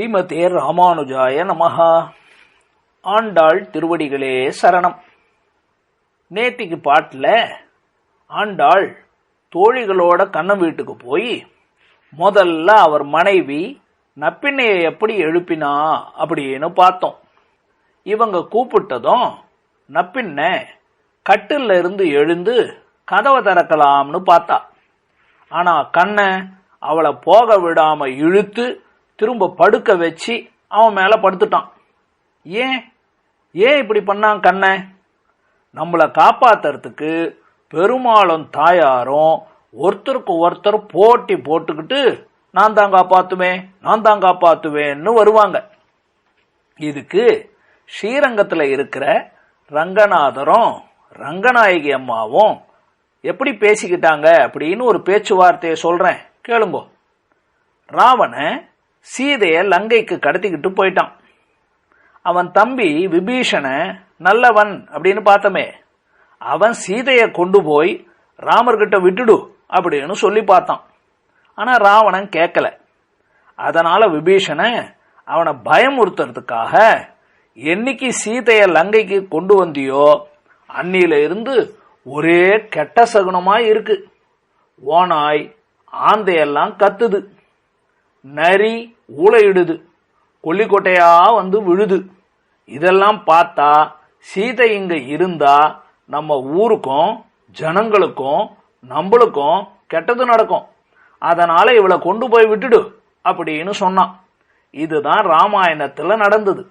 ஸ்ரீமதே ராமானுஜாய நமஹா. ஆண்டாள் திருவடிகளே சரணம். நேத்திக்கு பாட்டில் ஆண்டாள் தோழிகளோட கண்ணன் வீட்டுக்கு போய் முதல்ல அவர் மனைவி நப்பிண்ணையை எப்படி எழுப்பினா அப்படின்னு பார்த்தோம். இவங்க கூப்பிட்டதும் நப்பின்ன கட்டில் இருந்து எழுந்து கதவை திறக்கலாம்னு பார்த்தா. ஆனா கண்ணை அவளை போக விடாம இழுத்து திரும்ப படுக்க வச்சு அவன் மேலே படுத்துட்டான். ஏன்? ஏன் இப்படி பண்ணான் கண்ணை? நம்மளை காப்பாத்துறதுக்கு பெருமாளும் தாயாரும் ஒருத்தருக்கு ஒருத்தர் போட்டி போட்டுக்கிட்டு நான் தான் காப்பாத்துவேன் நான் தான் காப்பாத்துவேன்னு வருவாங்க. இதுக்கு ஸ்ரீரங்கத்தில் இருக்கிற ரங்கநாதரும் ரங்கநாயகி அம்மாவும் எப்படி பேசிக்கிட்டாங்க அப்படின்னு ஒரு பேச்சுவார்த்தையை சொல்றேன். கேளுங்கோ. ராவணன் சீதைய லங்கைக்கு கடத்திக்கிட்டு போயிட்டான். அவன் தம்பி விபீஷண நல்லவன் அப்படின்னு பார்த்தமே. அவன் சீதைய கொண்டு போய் ராமர்கிட்ட விட்டுடு அப்படின்னு சொல்லி பார்த்தான். ஆனா ராவணன் கேட்கல. அதனால விபீஷண அவனை பயமுறுத்துறதுக்காக என்னைக்கு சீதைய லங்கைக்கு கொண்டு வந்தியோ அன்னியில இருந்து ஒரே கெட்ட சகுனமா இருக்கு. ஓனாய் ஆந்தையெல்லாம் கத்துது. நரி ஊழையிடுது கொல்லிக்கொட்டையா வந்து விழுது. இதெல்லாம் பார்த்தா சீதை இங்க இருந்தா நம்ம ஊருக்கும் ஜனங்களுக்கும் நம்மளுக்கும் கெட்டது நடக்கும். அதனால இவளை கொண்டு போய் விட்டுடு அப்படின்னு சொன்னான். இதுதான் ராமாயணத்துல நடந்தது.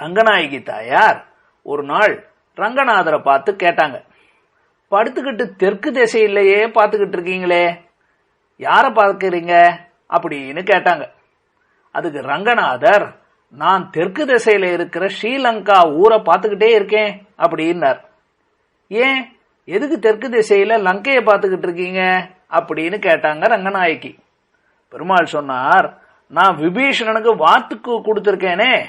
ரங்கநாயகி தாயார் ஒரு நாள் ரங்கநாதரை பார்த்து கேட்டாங்க படுத்துக்கிட்டு தெற்கு திசையிலேயே பார்த்துக்கிட்டு இருக்கீங்களே யாரை பார்க்குறீங்க? அப்படின்னு கேட்டாங்க. அதுக்கு ரங்கநாதர் நான் தெற்கு திசையில இருக்கிற ஸ்ரீலங்கா ஊரை பார்த்துக்கிட்டே இருக்கேன் அப்படின்னார். ஏன்? எதுக்கு தெற்கு திசையில லங்கையை பார்த்துக்கிட்டு இருக்கீங்க? அப்படின்னு கேட்டாங்க ரங்கநாயகி. பெருமாள் சொன்னார் நான் விபீஷணனுக்கு வாத்துக்கு கொடுத்துருக்கேனே.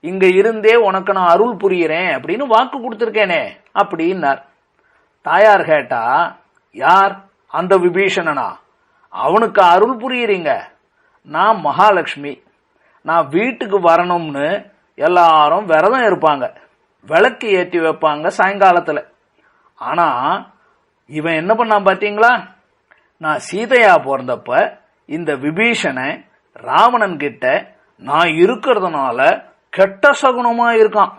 இங்க இருந்தே உனக்கு நான் அருள் புரியிறேன் அப்படின்னு வாக்கு கொடுத்துருக்கேனே அப்படின்னார். தாயார் கேட்டா யார்? அந்த விபீஷணனா? அவனுக்கு அருள் புரியுறீங்க. நான் மகாலட்சுமி. நான் வீட்டுக்கு வரணும்னு எல்லாரும் விரதம் இருப்பாங்க. விளக்கு ஏற்றி வைப்பாங்க சாயங்காலத்தில். ஆனால் இவன் என்ன பண்ணான் பார்த்தீங்களா நான் சீதையா பிறந்தப்ப இந்த விபீஷனை ராவணன் கிட்ட நான் இருக்கிறதுனால கெட்ட சகுனமா இருக்கான்.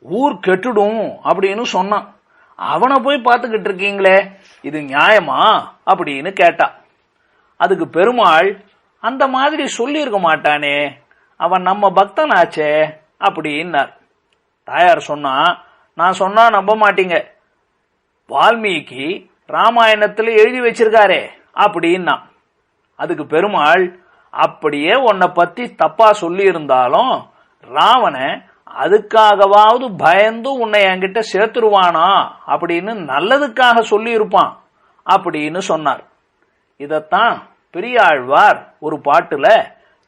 ஊர் கெட்டுடும் அப்படின்னு சொன்னான். அவனை போய் பார்த்துக்கிட்டு இருக்கீங்களே இது நியாயமா? அப்படின்னு கேட்டான் அதுக்கு பெருமாள் அந்த மாதிரி சொல்லியிருக்க மாட்டானே அவன் நம்ம பக்தனாச்சே அப்படின்னார். தாயார் சொன்னா நான் சொன்னா நம்ப மாட்டீங்க. வால்மீகி ராமாயணத்துல எழுதி வச்சிருக்காரே அப்படின்னா அதுக்கு பெருமாள் அப்படியே உன்னை பத்தி தப்பா சொல்லி இருந்தாலும் ராவண அதுக்காகவாவது பயந்து உன்னை என்கிட்ட சேர்த்துருவானா அப்படின்னு நல்லதுக்காக சொல்லி இருப்பான் அப்படின்னு சொன்னார். இதத்தான் பெரியாழ்வார் ஒரு பாட்டுல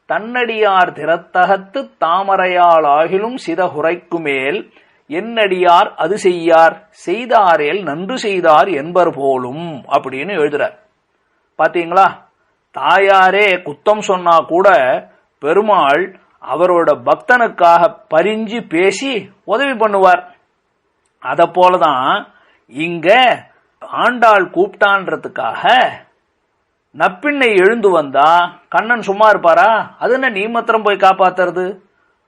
தன்னடியார் திறத்தகத்து தாமரையால் ஆகிலும் சிதகுரைக்குமேல் என்னடியார் அது செய்யார் செய்தாரேல் நன்று செய்தார் என்பர் போலும் அப்படின்னு எழுதுறார். பாத்தீங்களா? தாயாரே குத்தம் சொன்னா கூட பெருமாள் அவரோட பக்தனுக்காக பரிஞ்சு பேசி உதவி பண்ணுவார். அத போலதான் இங்க ஆண்டாள் கூப்பிட்டான்றதுக்காக நப்பிண்ணை எழுந்து வந்தா கண்ணன் சும்மா இருப்பாரா? அது என்ன நீ மாத்திரம் போய் காப்பாத்துறது?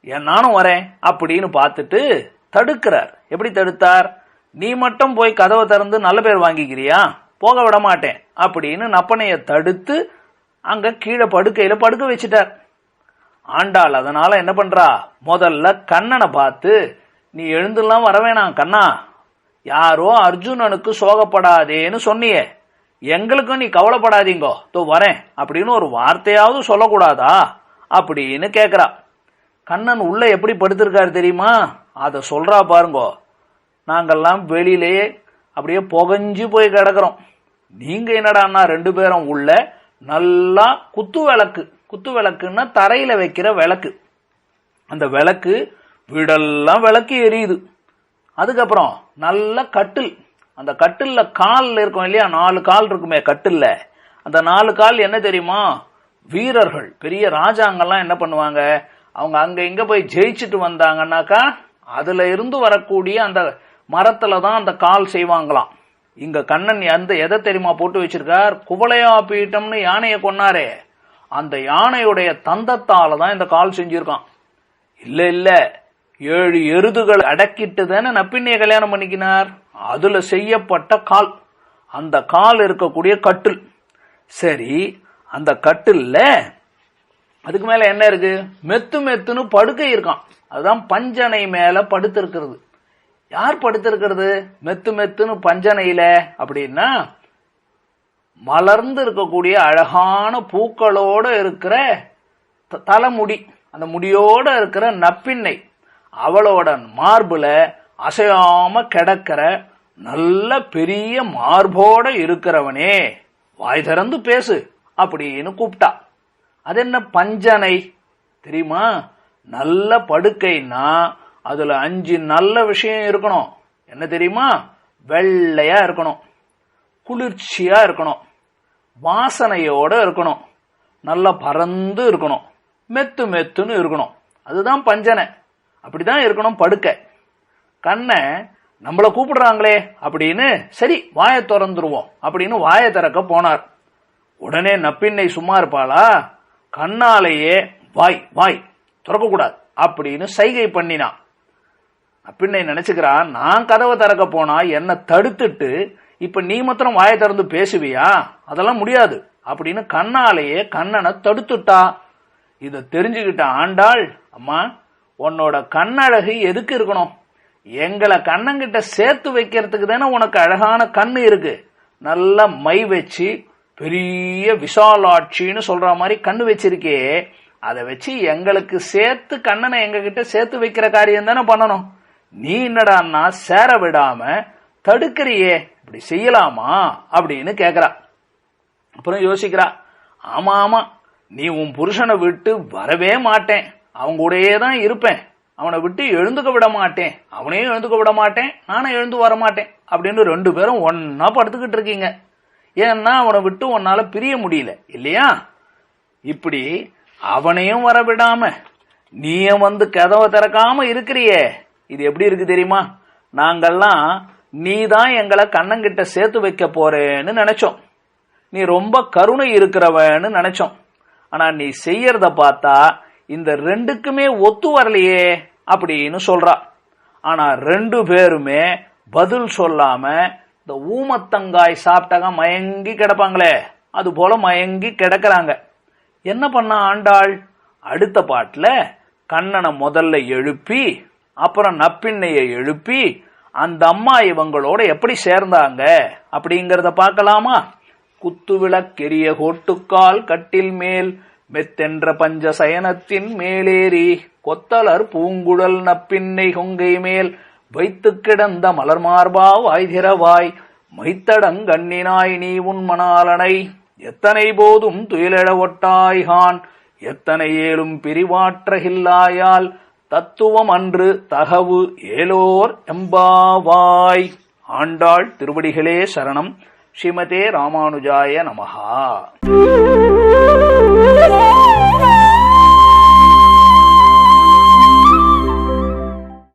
என் நானும் வரேன் அப்படின்னு பார்த்துட்டு தடுக்கிறார். எப்படி தடுத்தார்? நீ மட்டும் போய் கதவை திறந்து நல்ல பேர் வாங்கிக்கிறியா? போக விட மாட்டேன் அப்படின்னு நப்பனைய தடுத்து அங்க கீழே படுக்கையில படுக்க வச்சுட்டார். ஆண்டாள் அதனால என்ன பண்றா? முதல்ல கண்ணனை பார்த்து நீ எழுந்துலாம் வரவேணாம் கண்ணா. யாரோ அர்ஜுனனுக்கு சோகப்படாதேன்னு சொன்னியே. எங்களுக்கும் நீ கவலைப்படாதீங்கோ. தோ வரேன். அப்படின்னு ஒரு வார்த்தையாவது சொல்லக்கூடாதா? அப்படின்னு கேட்குறா கண்ணன் உள்ள எப்படி படுத்திருக்காரு தெரியுமா? அதை சொல்றா பாருங்கோ. நாங்கள்லாம் வெளியிலேயே அப்படியே புகஞ்சு போய் கிடக்குறோம். நீங்க என்னடான்னா ரெண்டு பேரும் உள்ள நல்லா குத்து விளக்கு. குத்து விளக்குன்னா தரையில வைக்கிற விளக்கு. அந்த விளக்கு வீடெல்லாம் விளக்கு எரியுது. அதுக்கப்புறம் நல்ல கட்டில். அந்த கட்டில்ல காலில் இருக்கும் இல்லையா? நாலு கால் இருக்குமே கட்டில்ல. அந்த நாலு கால் என்ன தெரியுமா? வீரர்கள். பெரிய ராஜாங்கெல்லாம் என்ன பண்ணுவாங்க? அவங்க அங்க இங்க போய் ஜெயிச்சுட்டு வந்தாங்கன்னாக்கா அதுல இருந்து வரக்கூடிய அந்த மரத்துல தான் அந்த கால் செய்வாங்களாம். இங்க கண்ணன் அந்த எதை தெரியுமா போட்டு வச்சிருக்கார்? குவளையா பீட்டம்னு யானையை கொன்னாரே. அந்த யானையுடைய தந்தத்தால தான் இந்த கால் செஞ்சிருக்கான். இல்ல இல்ல. ஏழு எருதுகள் அடக்கிட்டு தானே நப்பிண்ணைய கல்யாணம் பண்ணிக்கினார்? அதுல செய்யப்பட்ட கால். அந்த கால் இருக்கக்கூடிய கட்டில். சரி அந்த கட்டில்ல அதுக்கு மேல என்ன இருக்கு? மெத்து மெத்துன்னு படுக்கை இருக்கான். அதுதான் பஞ்சனை மேல படுத்திருக்கிறது. யார் படுத்திருக்கிறது? மெத்து மெத்துன்னு பஞ்சனையில. அப்படின்னா மலர்ந்து இருக்கக்கூடிய அழகான பூக்களோட இருக்கிற த- தலைமுடி. அந்த முடியோட இருக்கிற நப்பிண்ணை அவளோட மார்புல அசையாம கிடக்கிற நல்ல பெரிய மார்போட இருக்கிறவனே. வாய் திறந்து பேசு அப்படின்னு கூப்பிட்டா. அது என்ன பஞ்சனை? தெரியுமா? நல்ல படுக்கைன்னா அதுல அஞ்சு நல்ல விஷயம் இருக்கணும். என்ன தெரியுமா? வெள்ளையா இருக்கணும். குளிர்ச்சியா இருக்கணும். வாசனையோட இருக்கணும். நல்லா பறந்து இருக்கணும். மெத்து மெத்துன்னு இருக்கணும். அதுதான் பஞ்சனை. அப்படிதான் இருக்கணும் படுக்கை. கண்ணை நம்மளை கூப்பிடுறாங்களே அப்படின்னு சரி வாயை திறந்துருவோம் அப்படின்னு வாயை திறக்க போனார். உடனே நப்பின்னை சும்மா இருப்பாளா? கண்ணாலேயே வாய் வாய் திறக்கக்கூடாது அப்படின்னு சைகை பண்ணினான் நப்பின்னை நினைச்சுக்கிறான் நான் கதவை திறக்க போனா என்னை தடுத்துட்டு இப்ப நீ மாத்திரம் வாயை திறந்து பேசுவியா? அதெல்லாம் முடியாது அப்படின்னு கண்ணாலேயே கண்ணனை தடுத்துட்டா. இத தெரிஞ்சுக்கிட்ட ஆண்டாள் அம்மா உன்னோட கண்ணழகு எதுக்கு இருக்கணும்? எங்களை கண்ணங்கிட்ட சேர்த்து வைக்கிறதுக்கு தானே உனக்கு அழகான கண்ணு இருக்கு. நல்லா மை வச்சு பெரிய விசாலாட்சின்னு சொல்ற மாதிரி கண்ணு வச்சிருக்கே. அதை வச்சு எங்களுக்கு சேர்த்து கண்ணனை எங்ககிட்ட சேர்த்து வைக்கிற காரியம் தானே பண்ணணும். நீ என்னடான்னா சேர விடாம தடுக்கிறியே. இப்படி செய்யலாமா? அப்படின்னு கேக்குறா. அப்புறம் யோசிக்கிறா. ஆமா ஆமா. நீ உன் புருஷனை விட்டு வரவே மாட்டேன். அவங்க கூடயே தான் இருப்பேன். அவனை விட்டு எழுந்துக்க விட மாட்டேன் அவனையும் எழுந்துக்க விட மாட்டேன் நானும் எழுந்து வர மாட்டேன் அப்படின்னு ரெண்டு பேரும் ஒன்னா படுத்துக்கிட்டு இருக்கீங்க. ஏன்னா அவனை விட்டு உன்னால பிரிய முடியல. இல்லையா? இப்படி அவனையும் வர விடாம நீயும் வந்து கதவை திறக்காம இருக்கிறியே. இது எப்படி இருக்கு தெரியுமா? நாங்கள்லாம் நீ தான் எங்களை கண்ணங்கிட்ட சேர்த்து வைக்க போறேன்னு நினைச்சோம். நீ ரொம்ப கருணை இருக்கிறவன்னு நினைச்சோம். ஆனா நீ செய்யறத பார்த்தா இந்த ரெண்டுக்குமே ஒத்து வரலையே அப்படின்னு சொல்றா. ஆனா ரெண்டு பேருமே பதில் சொல்லாம இந்த ஊமத்தங்காய் சாப்பிட்டாங்க மயங்கி கிடப்பாங்களே. அது போல மயங்கி கிடக்கிறாங்க. என்ன பண்ண ஆண்டாள்? அடுத்த பாட்டில் கண்ணனை முதல்ல எழுப்பி அப்புறம் நப்பிண்ணையை எழுப்பி அந்த அம்மா இவங்களோட எப்படி சேர்ந்தாங்க அப்படிங்கறத பார்க்கலாமா? குத்து விளக்கெரிய கோட்டுக்கால் கட்டில் மேல் மெத்தென்ற பஞ்ச சயனத்தின் மேலேறி கொத்தலர் பூங்குழல் நப்பின்னை கொங்கை மேல் வைத்து கிடந்த மலர் மார்பா வாய்திரவாய் மைத்தடங்கண்ணினாய் நீ உன் மணாலனை. எத்தனை போதும் துயிலெழ ஒட்டாய்கான் எத்தனை ஏலும் பிரிவாற்றகில்லாயால் தத்துவம் அன்று தகவு ஏலோர் எம்பாவாய். ஆண்டாள் திருவடிகளே சரணம். ஸ்ரீமதே ராமானுஜாய நமஹா.